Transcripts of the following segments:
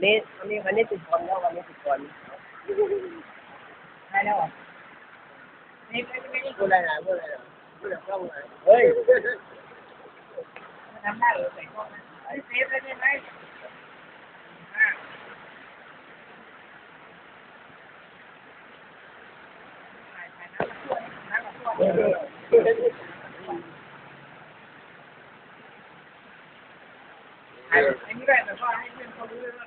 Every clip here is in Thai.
วันนี้วันนี้วันนี้ติดคนแล้ววันนี้ติดคนได้แล้วเหรอไม่ไม่ไม่ได้พูดอะไรนะพูดอะไรนะพูดแบบกล้องเลยเฮ้ยทำได้เหรอใส่กล้องนะเฮ้ยเซฟเลยได้ไหมอ่าถ่ายถ่ายน้ำมาช่วยน้ำมาช่วยถ่ายอันนี้ด้วยแต่ว่าให้เพื่อนเขารู้ด้วยว่า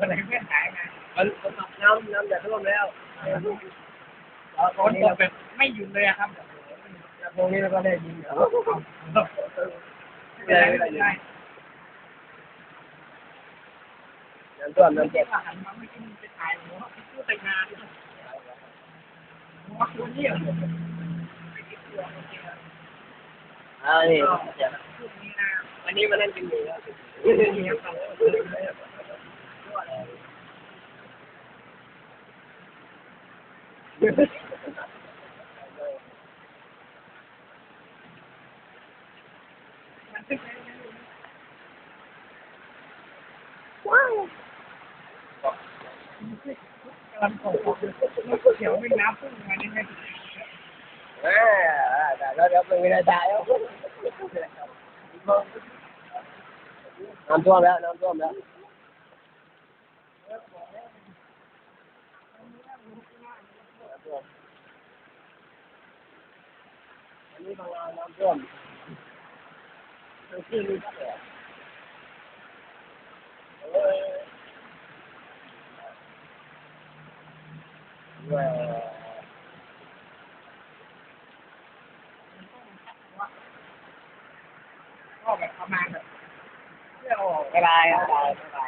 อะไรเพื่อนหายไงมันน้ำน้ำจะท่วมแล้วฝนตกแบบไม่หยุดเลยอะครับพวกนี้เราก็ได้ยินเหรอไม่ได้ไม่ได้น้ำท่วมน้ำเจ็บหันมาไม่กินไปถ่ายหัวพูดแต่งานหัวคนเหรอไม่ติดตัวอ่านี่วันนี้มานั่งกินหมูแล้วมันตึกว้าวกำลังตกเขียว ราเดี๋ยวเป็นเวลาจ่ายแล้วน้ำท่วมแล้วน้ำท่วมอันนี้บางนาน้ำท่วมที่นี่ก็แตกเอ้ยก็แบบประมาณแบบเพื่อออกกระไรกระไร